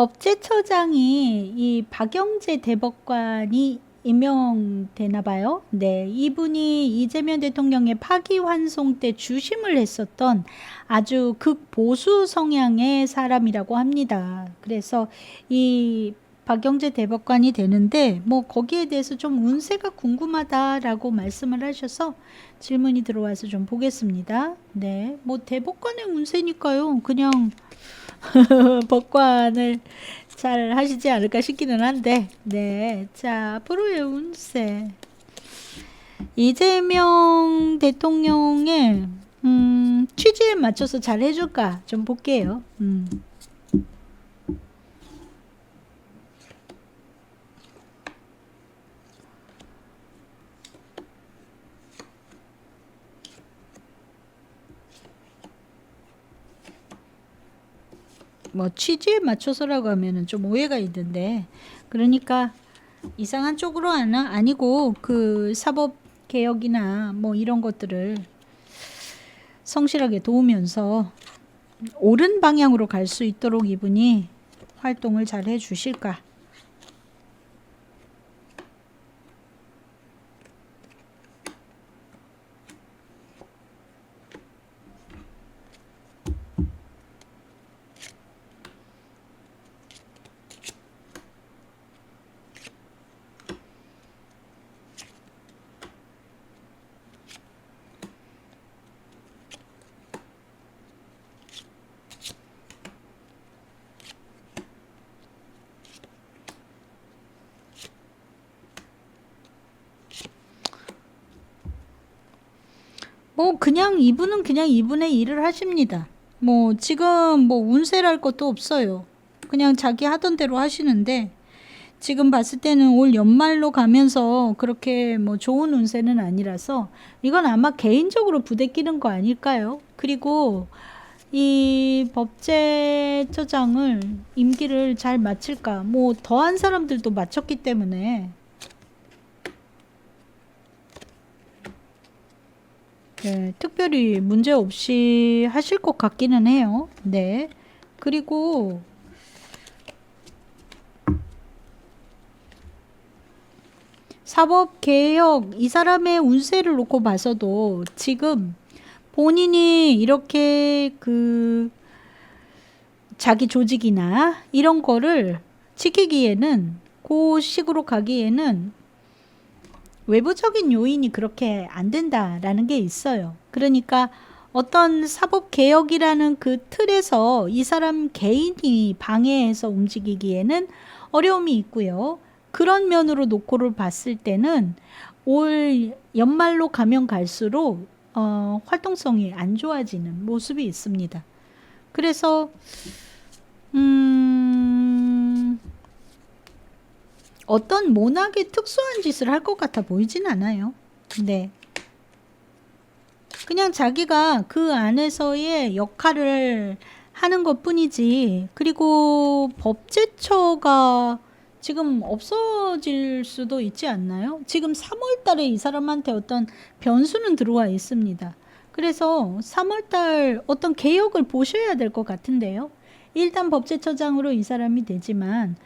법제처장이 이 박영재 대법관이 임명되나 봐요. 네, 이분이 이재명 대통령의 파기환송 때 주심을 했었던 아주 극보수 성향의 사람이라고 합니다. 그래서 이 박영재 대법관이 되는데 뭐 거기에 대해서 좀 운세가 궁금하다라고 말씀을 하셔서 질문이 들어와서 좀 보겠습니다. 네, 뭐 대법관의 운세니까요. 그냥 법관을 잘 하시지 않을까 싶기는 한데, 네. 자, 앞으로의 운세. 이재명 대통령의, 음, 취지에 맞춰서 잘 해줄까? 좀 볼게요. 음. 뭐 취지에 맞춰서라고 하면은 좀 오해가 있는데 그러니까 이상한 쪽으로 안 아니고 그 사법 개혁이나 뭐 이런 것들을 성실하게 도우면서 옳은 방향으로 갈 수 있도록 이분이 활동을 잘 해주실까? 뭐 그냥 이분은 그냥 이분의 일을 하십니다. 뭐 지금 뭐 운세랄 것도 없어요. 그냥 자기 하던 대로 하시는데 지금 봤을 때는 올 연말로 가면서 그렇게 뭐 좋은 운세는 아니라서 이건 아마 개인적으로 부대끼는 거 아닐까요? 그리고 이 법제처장을 임기를 잘 마칠까? 뭐 더한 사람들도 마쳤기 때문에 네, 특별히 문제 없이 하실 것 같기는 해요. 네. 그리고 사법 개혁 이 사람의 운세를 놓고 봐서도 지금 본인이 이렇게 그 자기 조직이나 이런 거를 지키기에는 그 식으로 가기에는 외부적인 요인이 그렇게 안 된다라는 게 있어요. 그러니까 어떤 사법 개혁이라는 그 틀에서 이 사람 개인이 방해해서 움직이기에는 어려움이 있고요. 그런 면으로 놓고를 봤을 때는 올 연말로 가면 갈수록 어, 활동성이 안 좋아지는 모습이 있습니다. 그래서 음, 어떤 모나게 특수한 짓을 할 것 같아 보이진 않아요. 네. 그냥 자기가 그 안에서의 역할을 하는 것 뿐이지. 그리고 법제처가 지금 없어질 수도 있지 않나요? 지금 3월 달에 이 사람한테 어떤 변수는 들어와 있습니다. 그래서 3월 달 어떤 개혁을 보셔야 될 것 같은데요. 일단 법제처장으로 이 사람이 되지만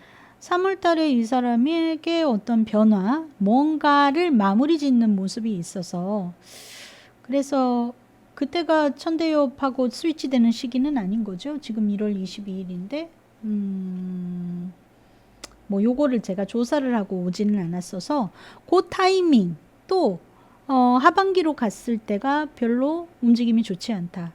3월 달에 이 사람에게 어떤 변화, 뭔가를 마무리 짓는 모습이 있어서 그래서 그때가 천대엽하고 스위치되는 시기는 아닌 거죠. 지금 1월 22일인데 음, 뭐 요거를 제가 조사를 하고 오지는 않았어서 그 타이밍 또 어, 하반기로 갔을 때가 별로 움직임이 좋지 않다.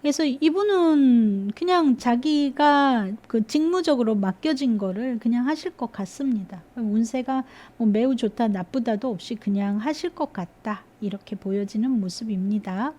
그래서 이분은 그냥 자기가 그 직무적으로 맡겨진 거를 그냥 하실 것 같습니다. 운세가 뭐 매우 좋다 나쁘다도 없이 그냥 하실 것 같다 이렇게 보여지는 모습입니다.